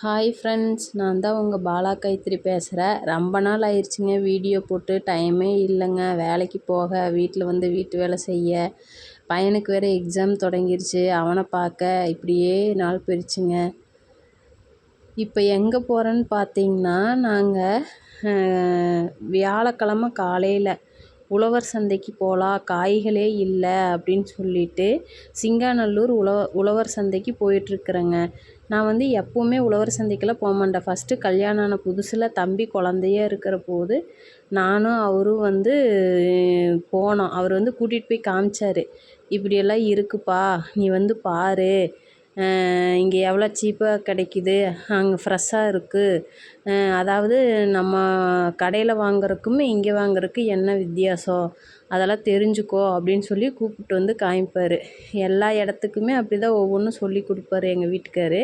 Hi friends நான் தான் உங்கள் பாலா கைத்திரி பேசுகிறேன் ரொம்ப நாள் ஆயிடுச்சுங்க வீடியோ போட்டு. டைமே இல்லைங்க. வேலைக்கு போக வீட்டில் வந்து வீட்டு வேலை செய்ய. பையனுக்கு வேறு எக்ஸாம் தொடங்கிருச்சு. அவனை பார்க்க. இப்படியே நாள் போயிடுச்சுங்க இப்போ எங்கே போகிறேன்னு பார்த்தீங்கன்னா நாங்கள் வியாழக்கிழமை காலையில் உழவர் சந்தைக்கு போகலாம் காய்களே இல்லை அப்படின்னு சொல்லிட்டு சிங்காநல்லூர் உழவ உழவர் சந்தைக்கு போயிட்டுருக்குறேங்க நான் வந்து எப்போவுமே உழவர் சந்தைக்கெல்லாம் போக மாட்டேன். ஃபஸ்ட்டு கல்யாணம் ஆன புதுசில் தம்பி குழந்தையா இருக்கிற போது நானும் அவரும் வந்து போனோம். அவர் வந்து கூட்டிகிட்டு போய் காமிச்சார். இப்படியெல்லாம் இருக்குப்பா நீ வந்து பாரு. இங்கே எவ்வளோ சீப்பாக கிடைக்கிது? அங்கே ஃப்ரெஷ்ஷாக இருக்குது அதாவது நம்ம கடையில் வாங்குறதுக்கும் இங்கே வாங்குறதுக்கும் என்ன வித்தியாசம்? அதெல்லாம் தெரிஞ்சுக்கோ அப்படின்னு சொல்லி கூப்பிட்டு வந்து காமிப்பார். எல்லா இடத்துக்குமே அப்படி தான் ஒவ்வொன்றும் சொல்லி கொடுப்பாரு எங்கள் வீட்டுக்காரு.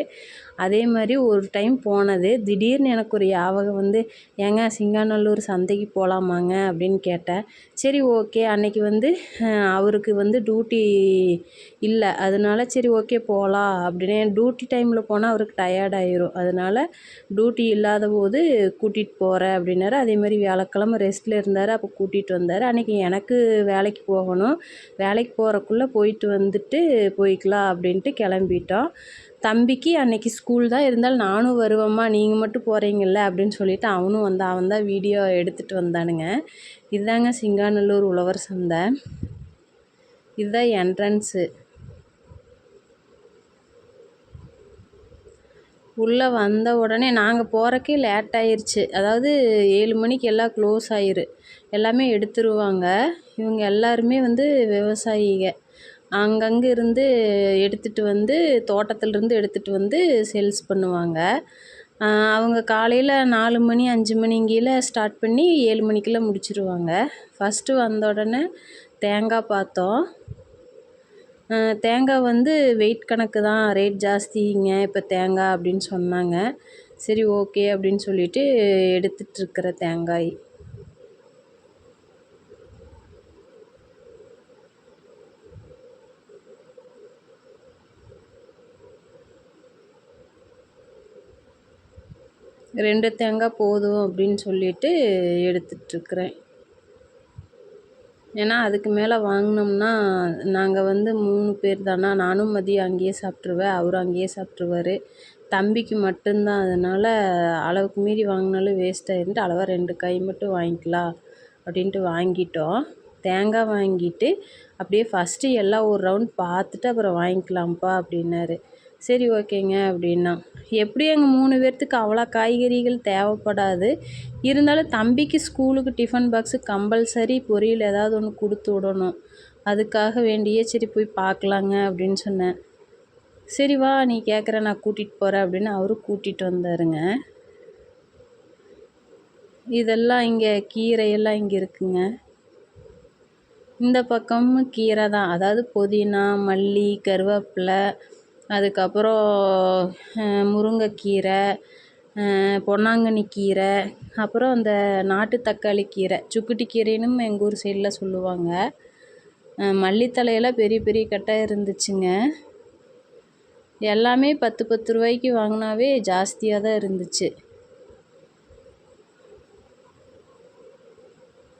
அதே மாதிரி ஒரு டைம் போனது திடீர்னு எனக்கு ஒரு ஞாபகம் வந்து ஏங்க சிங்காநல்லூர் சந்தைக்கு போகலாமாங்க அப்படின்னு கேட்டேன். சரி ஓகே அன்னைக்கு வந்து அவருக்கு வந்து டியூட்டி இல்லை. அதனால சரி ஓகே போகலாம் அப்படின்னு டியூட்டி டைமில் போனால் அவருக்கு டயர்ட் ஆயிரும். அதனால டியூட்டி இல்லாத போது கூட்டிகிட்டு போகிறேன் அப்படின்னாரு. அதே மாதிரி வியாழக்கிழமை ரெஸ்ட்டில் இருந்தார். அப்போ கூட்டிகிட்டு வந்தார். அன்னைக்கு எனக்கு வேலைக்கு போகணும். வேலைக்கு போகிறக்குள்ளே போயிட்டு வந்துட்டு போய்க்கலாம் அப்படின்ட்டு கிளம்பிட்டோம். தம்பிக்கு அன்னைக்கு ஸ்கூல் தான் இருந்தாலும் நானும் வருவேம்மா நீங்கள் மட்டும் போகிறீங்கள்ல அப்படின்னு சொல்லிட்டு அவனும் வந்தான் அவன் தான் வீடியோ எடுத்துகிட்டு வந்தானுங்க. இதுதாங்க சிங்காநல்லூர் உழவர் சந்தை. இதுதான் என்ட்ரன்ஸு உள்ளே வந்த உடனே நாங்கள் போகிறக்கே லேட் ஆயிடுச்சு அதாவது ஏழு மணிக்கு எல்லாம் க்ளோஸ் ஆயிரு. எல்லாமே எடுத்துருவாங்க. இவங்க எல்லாருமே வந்து விவசாயிங்க அங்கங்கே இருந்து எடுத்துகிட்டு வந்து தோட்டத்துலேருந்து எடுத்துகிட்டு வந்து சேல்ஸ் பண்ணுவாங்க. அவங்க காலையில் நாலு மணி அஞ்சு மணிங்கில ஸ்டார்ட் பண்ணி ஏழு மணிக்கெல்லாம் முடிச்சிடுவாங்க ஃபஸ்ட்டு வந்த உடனே தேங்காய் பார்த்தோம் தேங்காய் வந்து வெயிட் கணக்கு தான். ரேட் ஜாஸ்திங்க இப்போ தேங்காய் அப்படின்னு சொன்னாங்க. சரி ஓகே அப்படின்னு சொல்லிட்டு எடுத்துகிட்ருக்குற தேங்காய். ரெண்டு தேங்காய் போதும் அப்படின்னு சொல்லிட்டு எடுத்துகிட்ருக்குறேன் ஏன்னா அதுக்கு மேலே வாங்கினோம்னா நாங்கள் வந்து மூணு பேர் தானா நானும் மதியம் அங்கேயே சாப்பிட்ருவேன் அவரும் அங்கேயே சாப்பிட்ருவாரு தம்பிக்கு மட்டும்தான் அதனால் அளவுக்கு மீறி வாங்கினாலும் வேஸ்ட் ஆயிருன்ட்டு அளவாக ரெண்டு காய் மட்டும் வாங்கிக்கலாம் அப்படின்ட்டு வாங்கிட்டோம். தேங்காய் வாங்கிட்டு அப்படியே ஃபஸ்ட்டு எல்லாம் ஒரு ரவுண்ட் பார்த்துட்டு அப்புறம் வாங்கிக்கலாம்ப்பா அப்படின்னாரு. சரி ஓகேங்க அப்படின்னா. எப்படி எங்கள் மூணு பேர்த்துக்கு அவ்வளோ காய்கறிகள் தேவைப்படாது. இருந்தாலும் தம்பிக்கு ஸ்கூலுக்கு டிஃபன் பாக்ஸு கம்பல்சரி பொரியல் ஏதாவது ஒன்று கொடுத்து விடணும். அதுக்காக வேண்டியே சரி போய் பார்க்கலாங்க அப்படின்னு சொன்னேன். சரி வா நீ கேட்குற நான் கூட்டிகிட்டு போகிறேன் அப்படின்னு அவரும் கூட்டிகிட்டு வந்தாருங்க. இதெல்லாம் இங்கே கீரையெல்லாம் இங்கே இருக்குங்க. இந்த பக்கமும் கீரை தான். அதாவது புதினா மல்லி கருவேப்பிலை அதுக்கப்புறம் முருங்கைக்கீரை பொன்னாங்கண்ணி கீரை அப்புறம் அந்த நாட்டு தக்காளி கீரை. சுக்குட்டி கீரைனும் எங்கள் ஊர் சைடில் சொல்லுவாங்க. மல்லித்தழையெல்லாம் பெரிய பெரிய கட்டாக இருந்துச்சுங்க. எல்லாமே பத்து பத்து ரூபாய்க்கு வாங்கினாவே ஜாஸ்தியாக தான் இருந்துச்சு.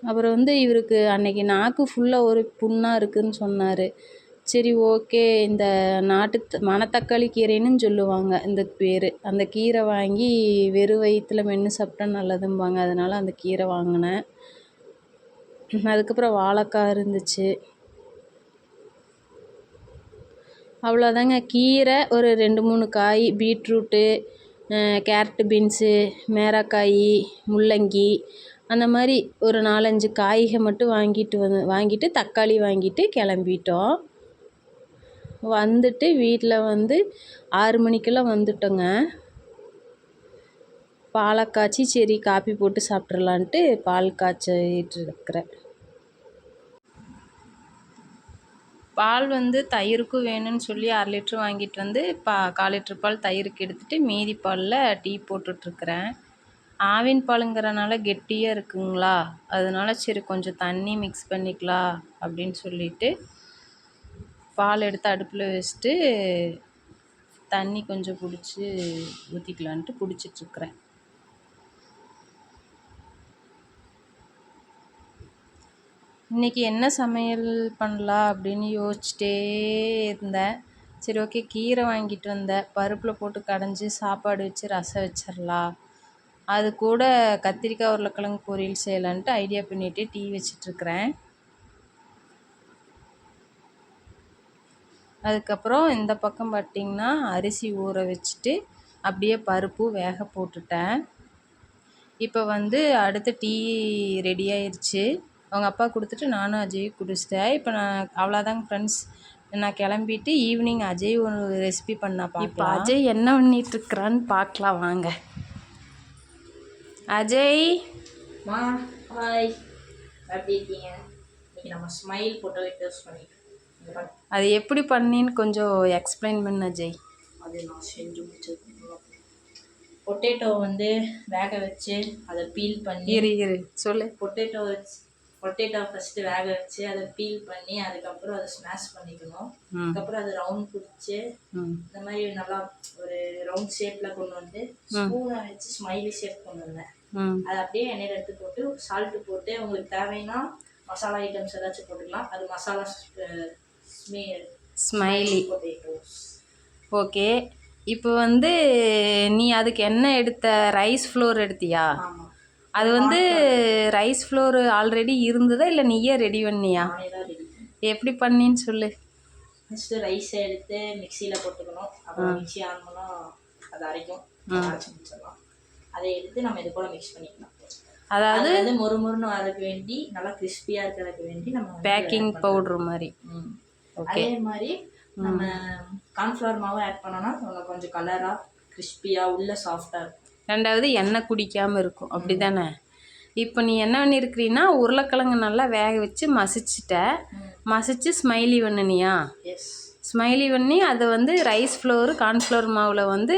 அப்புறம் வந்து இவருக்கு அன்னைக்கு நாக்கு ஃபுல்லாக ஒரு புண்ணாக இருக்குதுன்னு சொன்னார். சரி ஓகே. இந்த நாட்டு மணத்தக்காளி கீரைன்னு சொல்லுவாங்க இந்த பேர். அந்த கீரை வாங்கி வெறும் வயிற்றுல மென்று சாப்பிட்டா நல்லதும்பாங்க. அதனால் அந்த கீரை வாங்கினேன். அதுக்கப்புறம் வாழைக்காய் இருந்துச்சு. அவ்வளோதாங்க. கீரை ஒரு ரெண்டு மூணு காய் பீட்ரூட்டு கேரட்டு பீன்ஸு மேரக்காய் முள்ளங்கி அந்த மாதிரி ஒரு நாலஞ்சு காய்கள் மட்டும் வாங்கிட்டு வந்து வாங்கிட்டு தக்காளி வாங்கிட்டு கிளம்பிட்டோம். வந்துட்டு வீட்டில் வந்து ஆறு மணிக்கெல்லாம் வந்துட்டோங்க. பாலை காய்ச்சி சரி காப்பி போட்டு சாப்பிட்றலான்ட்டு பால் காய்ச்சிட்டு இருக்கிறேன் பால் வந்து தயிருக்கும் வேணும்னு சொல்லி அரை லிட்ரு வாங்கிட்டு வந்து பா கால் லிட்ரு பால் தயிருக்கு எடுத்துகிட்டு மீதி பாலில் டீ போட்டுட்ருக்குறேன் ஆவின் பாலுங்கிறனால கெட்டியாக இருக்குங்களா? அதனால சரி கொஞ்சம் தண்ணி மிக்ஸ் பண்ணிக்கலாம் அப்படின்னு சொல்லிட்டு பால் எடுத்து அடுப்பில் வச்சுட்டு தண்ணி கொஞ்சம் பிடிச்சி ஊற்றிக்கலான்ட்டு பிடிச்சிட்ருக்குறேன். இன்றைக்கி என்ன சமையல் பண்ணலாம் அப்படின்னு யோசிச்சிட்டே இருந்தேன். சரி ஓகே கீரை வாங்கிட்டு வந்தேன். பருப்பில் போட்டு கடைஞ்சி சாப்பாடு வச்சு ரசம் வச்சிடலாம் அது கூட கத்திரிக்காய் உருளைக்கிழங்கு பொரியல் செய்யலான்ட்டு ஐடியா பண்ணிகிட்டே டீ வச்சிட்ருக்கிறேன். அதுக்கப்புறம் இந்த பக்கம் பார்த்திங்கன்னா அரிசி ஊற வச்சுட்டு அப்படியே பருப்பு வேக போட்டுட்டேன். இப்போ வந்து அடுத்து டீ ரெடி ஆயிடுச்சு அவங்க அப்பா கொடுத்துட்டு நானும் அஜயும் குடிச்சிட்டேன். இப்போ நான் அவ்வளோதாங்க ஃப்ரெண்ட்ஸ் நான் கிளம்பிட்டு ஈவினிங் அஜய் ஒரு ரெசிபி பண்ணா இப்போ அஜய் என்ன பண்ணிகிட்ருக்குறான்னு பார்க்கலாம் வாங்க. அஜய். மா ஹாய் எப்படி இருக்கீங்க? நம்ம ஸ்மைல் டேஸ்ட் பண்ணிட்டு அது எப்படி பண்ணின்னு கொஞ்சம் எக்ஸ்பிளைன் பண்ண அஜய். அது நான் செஞ்சு முடிச்சது பொட்டேட்டோ வந்து வேக வச்சு அதை பீல் பண்ணி இரு இரு சொல்லு. பொட்டேட்டோ வச்சு பொட்டேட்டோ ஃபஸ்ட்டு வேக வச்சு அதை பீல் பண்ணி அதுக்கப்புறம் அதை ஸ்மாஷ் பண்ணிக்கணும். அதுக்கப்புறம் அதை ரவுண்ட் பிடிச்சி இந்த மாதிரி நல்லா ஒரு ரவுண்ட் ஷேப்பில் கொண்டு வந்து ஸ்பூனை வச்சு ஸ்மைலி ஷேப் கொண்டு வந்தேன். அதை அப்படியே எண்ணெயில் எடுத்து போட்டு சால்ட்டு போட்டு உங்களுக்கு தேவைன்னா மசாலா ஐட்டம்ஸ் ஏதாச்சும் போட்டுக்கலாம். அது மசாலா ஸ்மைலி ஓகே இப்போ வந்து நீ அதுக்கு என்ன எடுத்த ரைஸ் ஃப்ளோர் எடுத்தியா? அது வந்து ரைஸ் ஃப்ளோர் ஆல்ரெடி இருந்ததா இல்லை நீயே ரெடி பண்ணியா? எப்படி பண்ணின்னு சொல்லு. ஃபஸ்ட்டு ரைஸை எடுத்து மிக்சியில் போட்டுக்கணும். அப்புறம் மிக்ஸி ஆன் பண்ணால் அது அரைக்கும். அரைச்சி முடிச்சிடலாம். அதை எடுத்து நம்ம இது கூட மிக்ஸ் பண்ணிக்கலாம். அதாவது மொறு மொறுன்னு வரதுக்கு வேண்டி நல்லா கிறிஸ்பியாக இருக்கிறதுக்கு வேண்டி நம்ம பேக்கிங் பவுட்ரு மாதிரி. அதே மாதிரி நம்ம கார்ன்ஃப்ளவர் மாவு ஆட் பண்ணோம்னா கொஞ்சம் கலராக கிறிஸ்பியாக உள்ள சாஃப்டாக இருக்கும். ரெண்டாவது எண்ணெய் குடிக்காமல் இருக்கும். அப்படி தானே இப்போ நீ என்ன பண்ணியிருக்கிறீன்னா உருளைக்கிழங்கு நல்லா வேக வச்சு மசிச்சிட்ட. மசிச்சு ஸ்மைலி பண்ணினியா? எஸ் ஸ்மைலி பண்ணி அதை வந்து ரைஸ் ஃப்ளோரு கார்ன்ஃப்ளவர் மாவில் வந்து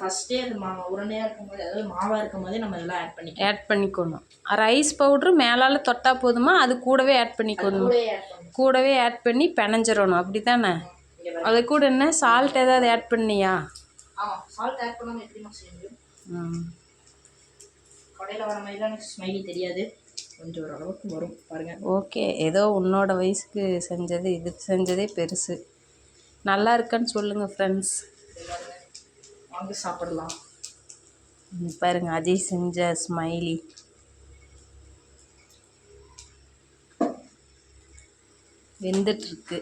ஃபர்ஸ்டே அது மா உருண்டையாக இருக்கும்போது அதாவது மாவாக இருக்கும்போதே நம்ம எல்லாம் ஆட் பண்ணிக்கலாம் ஆட் பண்ணிக்கணும். ரைஸ் பவுட்ரு மேலால் தொட்டால் போதுமா? அது கூடவே ஆட் பண்ணிக்கணும். கூடவே ஆட் பண்ணி பிணைஞ்சிடணும் அப்படி தானே. அது கூட என்ன? சால்ட் ஏதாவது ஆட் பண்ணியா? சால்ட் ஆட் பண்ணாமல் ம். கடையில் வர எனக்கு ஸ்மைலி தெரியாது. கொஞ்சம் ஓரளவுக்கு வரும். பாருங்கள் ஓகே ஏதோ உன்னோட வயசுக்கு செஞ்சது இது செஞ்சதே பெருசு. நல்லா இருக்குன்னு சொல்லுங்கள் ஃப்ரெண்ட்ஸ் வாங்க சாப்பிடலாம். பாருங்க அஜய் செஞ்ச ஸ்மைலி வெந்துட்டுருக்கு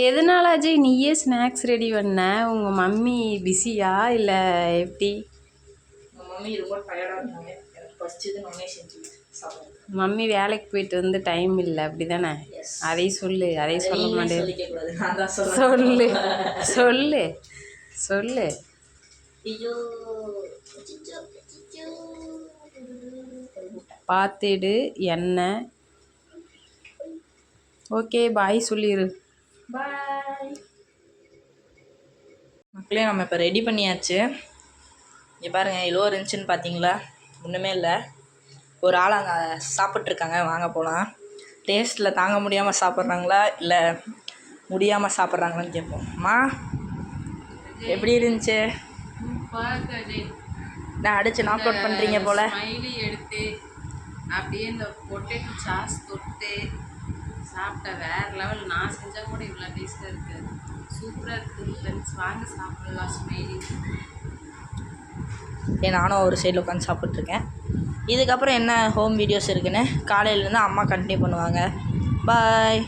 எதனால அஜய் நீயே ஸ்நாக்ஸ் ரெடி பண்ண? உங்கள் மம்மி பிஸியா இல்லை எப்படி? மம்மி ரொம்ப டயர்டாக இருந்தாங்க எனக்கு பசிச்சது நானே செஞ்சு சாப்பிடுவேன் மம்மி வேலைக்கு போயிட்டு வந்து டைம் இல்லை அப்படி தானே அதையும் சொல்லு அதையும் சொல்ல மாட்டேன். சொல்லு சொல்லு சொல்லு. பார்த்துடு எண்ணெய். ஓகே பாய் சொல்லிடு மக்களே நம்ம இப்போ ரெடி பண்ணியாச்சு. இங்கே பாருங்கள் எவ்வளோ இருந்துச்சுன்னு பார்த்தீங்களா ஒன்றுமே இல்லை. ஒரு ஆள் அங்கே சாப்பிட்ருக்காங்க வாங்க போகலாம் டேஸ்ட்டில் தாங்க முடியாமல் சாப்பிட்றாங்களா? இல்லை முடியாமல் சாப்பிட்றாங்களான்னு கேட்போம் அம்மா எப்படி இருந்துச்சு? நான் அடித்து நாக் அவுட் பண்ணுறீங்க போல். எடுத்து அப்படியே இந்த பொட்டேட்டோ சாஸ் தொட்டு சாப்பிட்ட வேற லெவல் நான் செஞ்சால் கூட இவ்வளோ டேஸ்ட்டாக இருக்குது சூப்பராக இருக்குது ஃப்ரெண்ட்ஸ் வாங்க சாப்பிடலாம் ஸ்மைலிங் ஏன் நானும் ஒரு சைடில் உட்காந்து சாப்பிட்ருக்கேன் இதுக்கப்புறம் என்ன ஹோம் வீடியோஸ் இருக்குன்னு? காலையிலேருந்து அம்மா கண்டினியூ பண்ணுவாங்க. பாய்